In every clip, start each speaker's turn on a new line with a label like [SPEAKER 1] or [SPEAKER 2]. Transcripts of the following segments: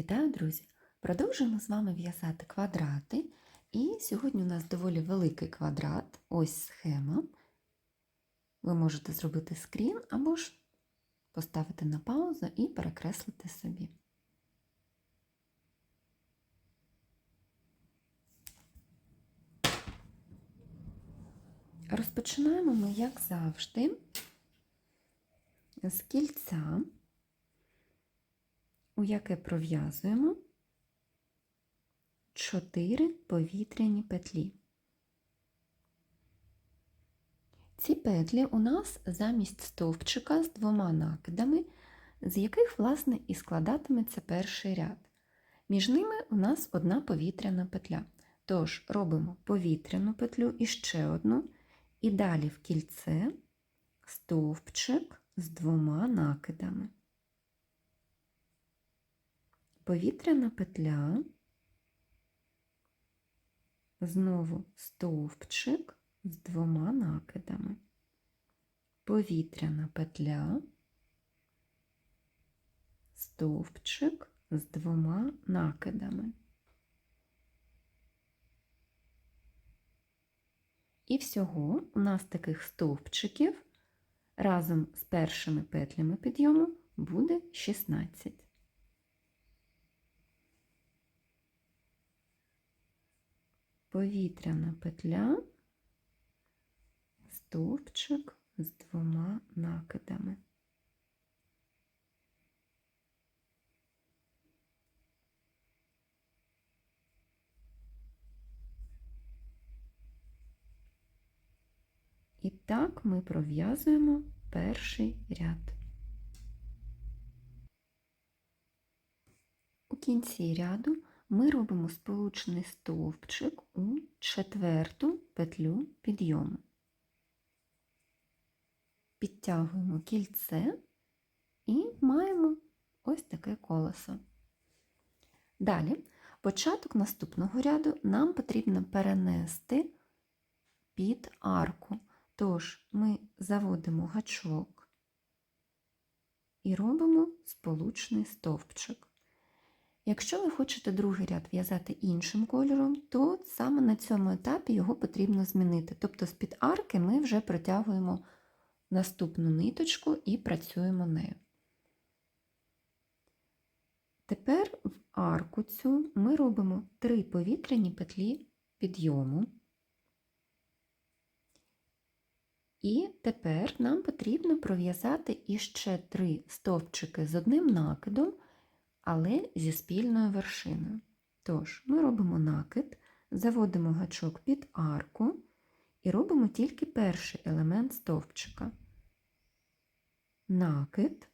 [SPEAKER 1] Вітаю, друзі! Продовжуємо з вами в'язати квадрати. І сьогодні у нас доволі великий квадрат. Ось схема. Ви можете зробити скрін або ж поставити на паузу і перекреслити собі. Розпочинаємо ми, як завжди, з кільця, у яке пров'язуємо 4 повітряні петлі. Ці петлі у нас замість стовпчика з двома накидами, з яких, власне, і складатиметься перший ряд. Між ними у нас одна повітряна петля. Тож робимо повітряну петлю і ще одну, і далі в кільце стовпчик з двома накидами. Повітряна петля, знову стовпчик з двома накидами. Повітряна петля, стовпчик з двома накидами. І всього у нас таких стовпчиків разом з першими петлями підйому буде 16. Повітряна петля, стовпчик з двома накидами. І так ми пров'язуємо перший ряд. У кінці ряду ми робимо сполучений стовпчик у четверту петлю підйому. Підтягуємо кільце і маємо ось таке колесо. Далі, початок наступного ряду нам потрібно перенести під арку. Тож ми заводимо гачок і робимо сполучний стовпчик. Якщо ви хочете другий ряд в'язати іншим кольором, то саме на цьому етапі його потрібно змінити. Тобто з-під арки ми вже протягуємо наступну ниточку і працюємо нею. Тепер в арку цю ми робимо три повітряні петлі підйому. І тепер нам потрібно пров'язати іще три стовпчики з одним накидом, але зі спільною вершиною. Тож, ми робимо накид, заводимо гачок під арку і робимо тільки перший елемент стовпчика. Накид,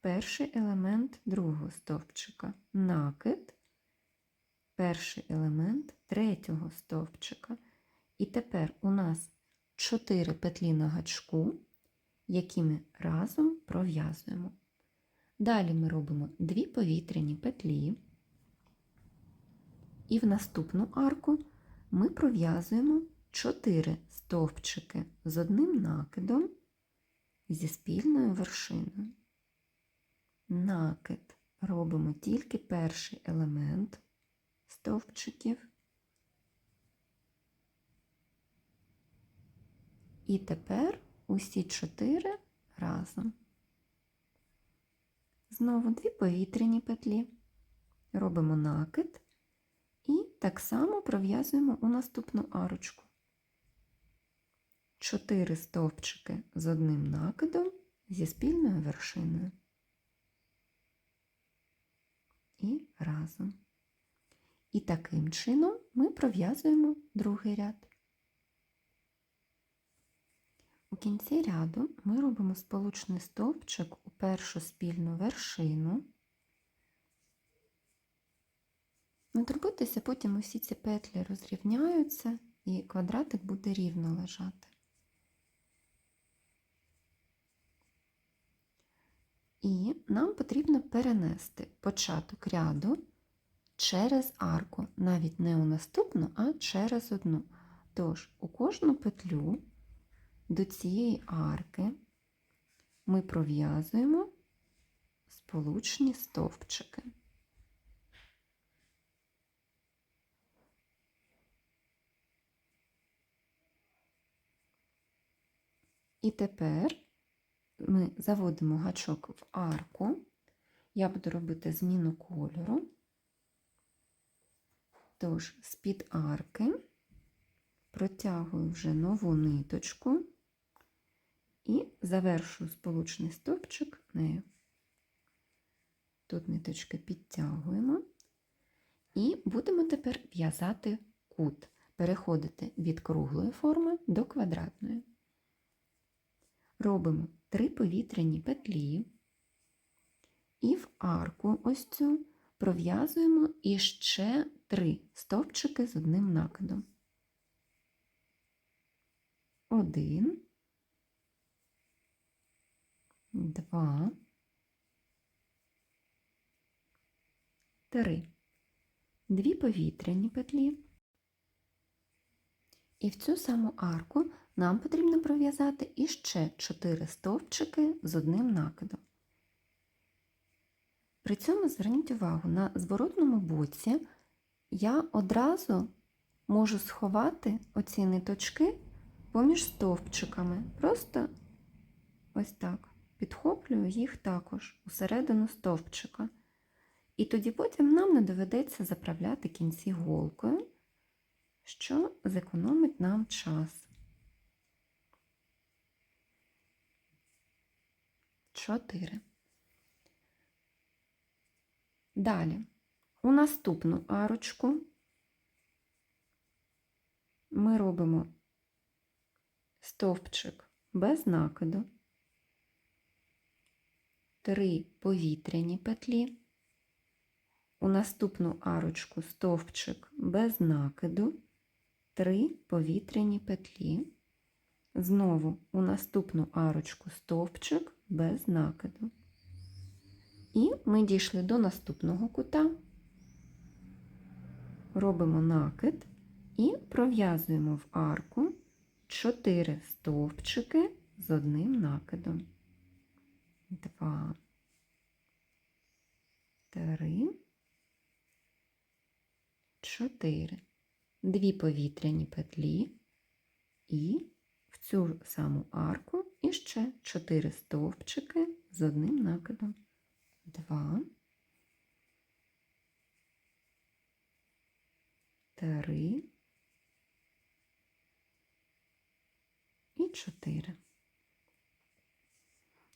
[SPEAKER 1] перший елемент другого стовпчика, накид, перший елемент третього стовпчика. І тепер у нас 4 петлі на гачку, які ми разом пров'язуємо. Далі ми робимо 2 повітряні петлі, і в наступну арку ми пров'язуємо 4 стовпчики з одним накидом зі спільною вершиною. Накид робимо тільки перший елемент стовпчиків. І тепер усі чотири разом. Знову дві повітряні петлі, робимо накид і так само пров'язуємо у наступну арочку. Чотири стовпчики з одним накидом зі спільною вершиною. І разом. І таким чином ми пров'язуємо другий ряд. У кінці ряду ми робимо сполучний стовпчик у першу спільну вершину. Не турбуйтеся, потім усі ці петлі розрівняються і квадратик буде рівно лежати. І нам потрібно перенести початок ряду через арку, навіть не у наступну, а через одну. Тож у кожну петлю до цієї арки ми пров'язуємо сполучні стовпчики. І тепер ми заводимо гачок в арку. Я буду робити зміну кольору. Тож, з-під арки протягую вже нову ниточку і завершую сполучний стовпчик нею. Тут ниточки підтягуємо і будемо тепер в'язати кут, переходити від круглої форми до квадратної. Робимо три повітряні петлі і в арку ось цю пров'язуємо іще три стовпчики з одним накидом. Один, два, три. Дві повітряні петлі. І в цю саму арку нам потрібно пров'язати іще 4 стовпчики з одним накидом. При цьому зверніть увагу, на зворотному боці я одразу можу сховати оці ниточки поміж стовпчиками. Просто ось так підхоплюю їх також усередину стовпчика. І тоді потім нам не доведеться заправляти кінці голкою, що зекономить нам час. 4. Далі, у наступну арочку ми робимо стовпчик без накиду, три повітряні петлі, у наступну арочку стовпчик без накиду, три повітряні петлі, знову у наступну арочку стовпчик без накиду. І ми дійшли до наступного кута, робимо накид і пров'язуємо в арку 4 стовпчики з одним накидом. 2, 3, 4. Дві повітряні петлі і в цю саму арку іще 4 стовпчики з одним накидом. 2, 3 і 4.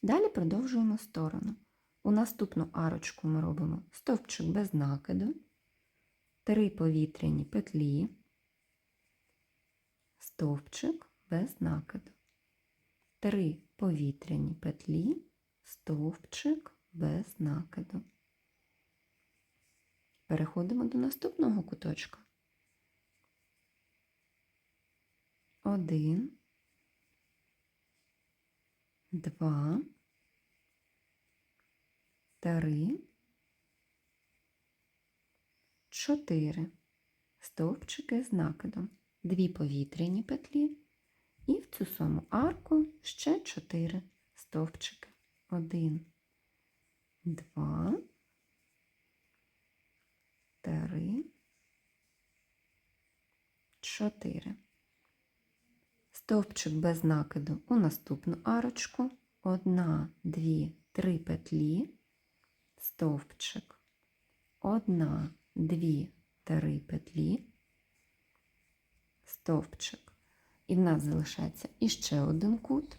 [SPEAKER 1] Далі продовжуємо сторону. У наступну арочку ми робимо стовпчик без накиду, 3 повітряні петлі, стовпчик без накиду, 3 повітряні петлі, стовпчик без накиду. Переходимо до наступного куточка. Один, два, три, чотири. Стовпчики з накидом, дві повітряні петлі і в цю саму арку ще чотири стовпчики. Один, два, три, чотири. Стовпчик без накиду у наступну арочку. Одна, дві, три петлі, стовпчик, одна, дві, три петлі, стовпчик. І в нас залишається іще один кут.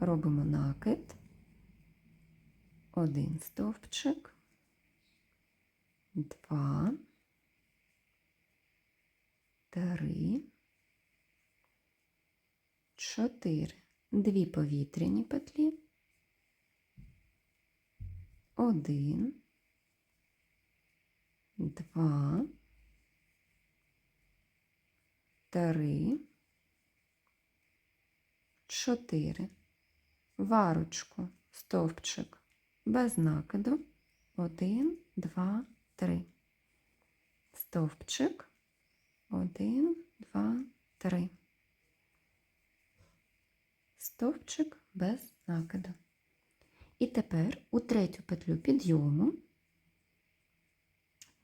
[SPEAKER 1] Робимо накид. Один стовпчик, два, три, чотири, дві повітряні петлі, один, два, три, чотири, варочку, стовпчик. Без накиду. 1, 2, 3. Стовпчик. 1, 2, 3. Стовпчик без накиду. І тепер у третю петлю підйому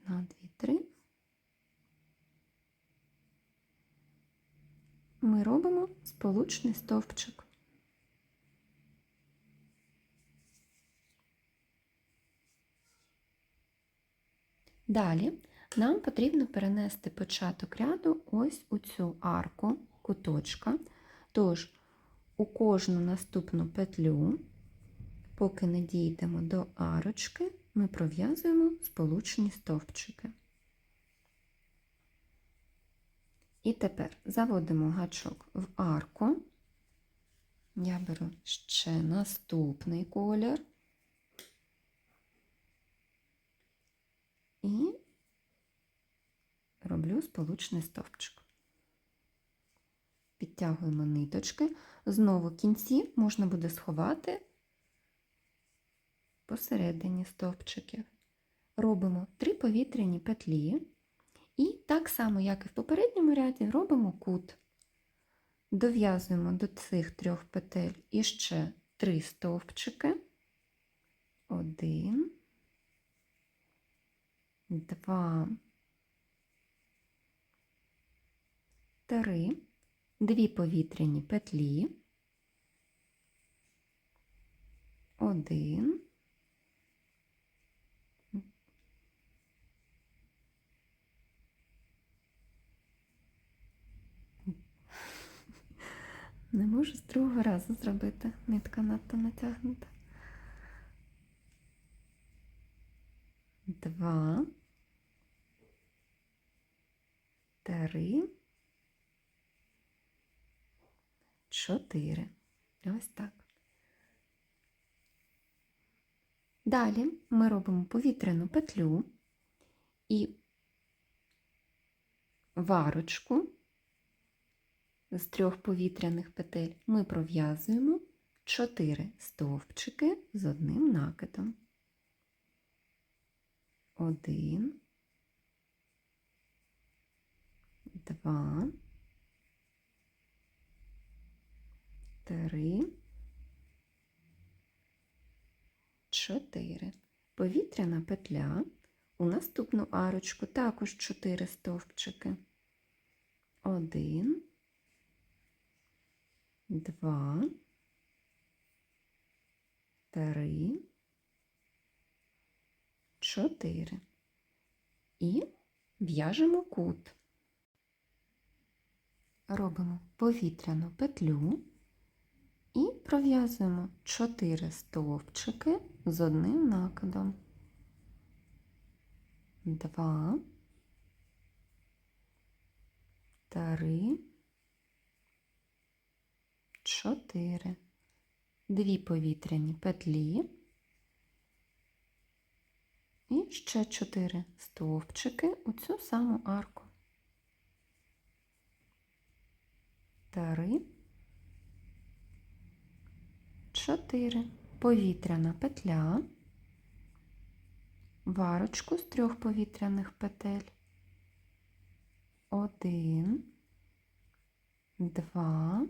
[SPEAKER 1] на 2, 3 ми робимо сполучний стовпчик. Далі нам потрібно перенести початок ряду ось у цю арку куточка. Тож у кожну наступну петлю, поки не дійдемо до арочки, ми пров'язуємо сполучні стовпчики. І тепер заводимо гачок в арку. Я беру ще наступний колір. І роблю сполучний стовпчик. Підтягуємо ниточки. Знову кінці можна буде сховати посередині стовпчиків. Робимо три повітряні петлі. І так само, як і в попередньому ряді, робимо кут. Дов'язуємо до цих трьох петель іще три стовпчики. Один, два, три, дві повітряні петлі, один, Не можу з другого разу зробити, нитка надто натягнута. Два, три, чотири. Ось так. Далі ми робимо повітряну петлю і варочку з трьох повітряних петель ми пров'язуємо 4 стовпчики з одним накидом. Один, два, три, чотири. Повітряна петля. У наступну арочку також 4 стовпчики. Один, два, три, чотири. І в'яжемо кут. Робимо повітряну петлю і пров'язуємо 4 стовпчики з одним накидом. Два, три, 4, дві повітряні петлі. І ще 4 стовпчики у цю саму арку. 3, 4, повітряна петля, варочку з трьох повітряних петель. 1, 2,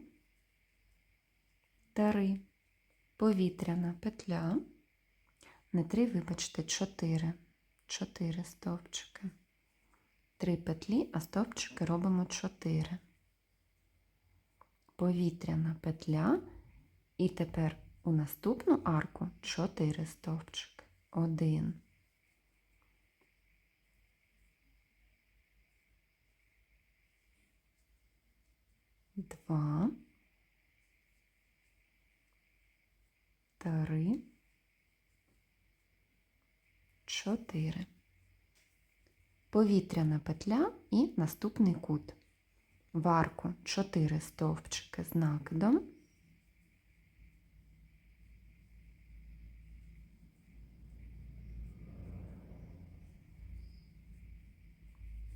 [SPEAKER 1] 3 повітряна петля, не 3, вибачте, 4, 4 стовпчики. 3 петлі, а стовпчики робимо 4. Повітряна петля, і тепер у наступну арку 4 стовпчики. 1, Два. Три, чотири. Повітряна петля і наступний кут. В арку 4 стовпчики з накидом.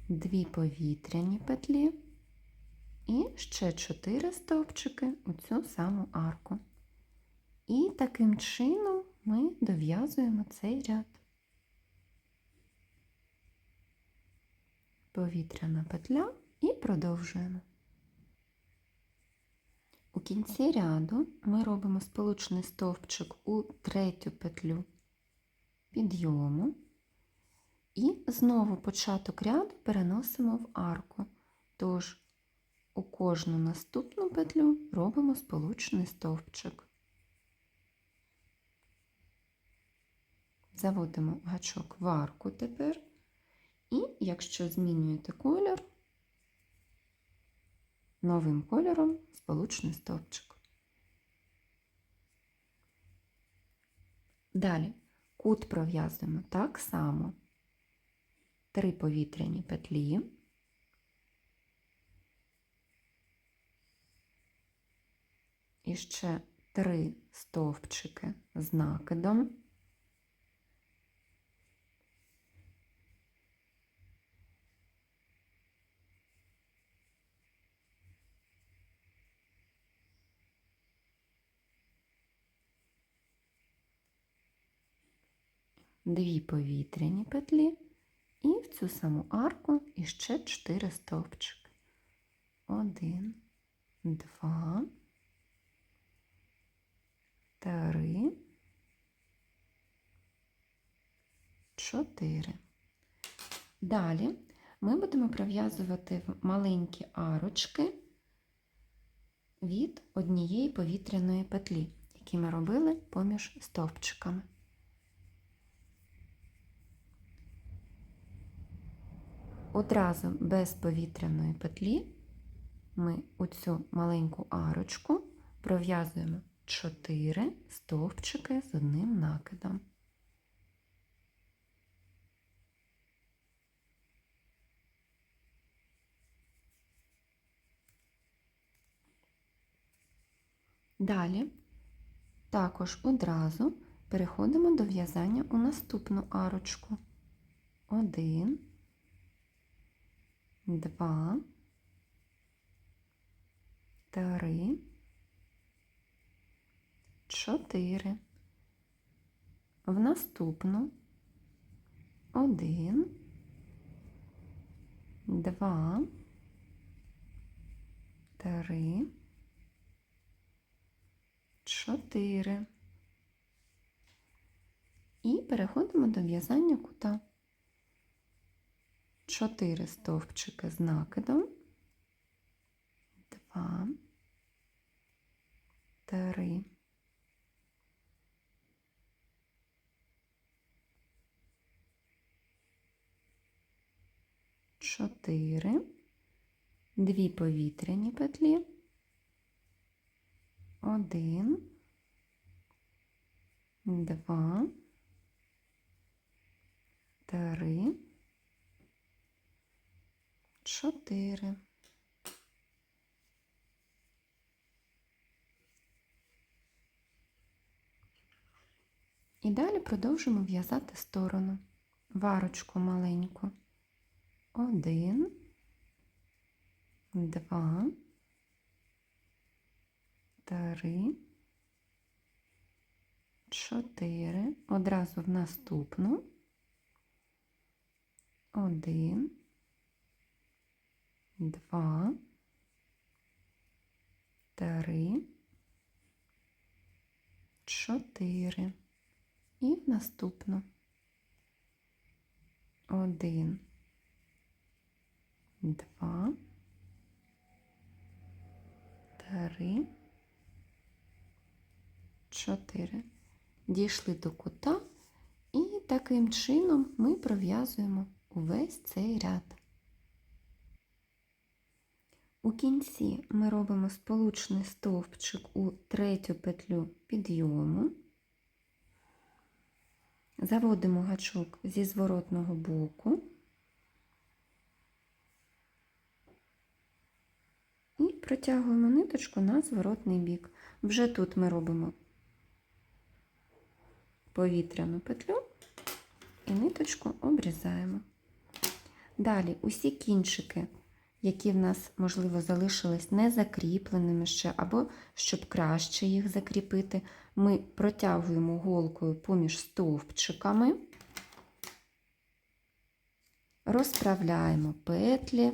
[SPEAKER 1] Дві повітряні петлі і ще 4 стовпчики у цю саму арку. І таким чином ми дов'язуємо цей ряд. Повітряна петля і продовжуємо. У кінці ряду ми робимо сполучний стовпчик у третю петлю підйому і знову початок ряду переносимо в арку. Тож у кожну наступну петлю робимо сполучний стовпчик. Заводимо в гачок в арку тепер, і якщо змінюєте колір, новим кольором сполучний стовпчик. Далі кут пров'язуємо так само. Три повітряні петлі. І ще три стовпчики з накидом. Дві повітряні петлі і в цю саму арку іще 4 стовпчики. Один, два, три, чотири. Далі ми будемо пров'язувати маленькі арочки від однієї повітряної петлі, які ми робили поміж стовпчиками. Одразу без повітряної петлі ми у цю маленьку арочку пров'язуємо 4 стовпчики з одним накидом. Далі також одразу переходимо до в'язання у наступну арочку. Один два, три, чотири. В наступну один, два, три, чотири. І переходимо до в'язання кута. 4 стовпчики з накидом, 2, 3, 4, 2 повітряні петлі, 1, 2, 3, чотири. І далі продовжимо в'язати сторону, варочку маленьку. Один, два, три, чотири. Одразу в наступну. Один два, три, чотири. І в наступну. Один, два, три, чотири. Дійшли до кута, і таким чином ми пров'язуємо увесь цей ряд. У кінці ми робимо сполучний стовпчик у третю петлю підйому, заводимо гачок зі зворотного боку і протягуємо ниточку на зворотний бік. Вже тут ми робимо повітряну петлю і ниточку обрізаємо. Далі усі кінчики які в нас, можливо, залишились не закріпленими ще, або щоб краще їх закріпити, ми протягуємо голкою поміж стовпчиками, розправляємо петлі,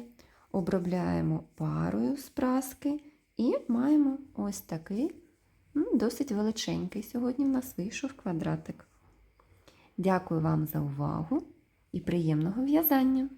[SPEAKER 1] обробляємо парою з праски І маємо ось такий, досить величенький. Сьогодні в нас вийшов квадратик. Дякую вам за увагу і приємного в'язання!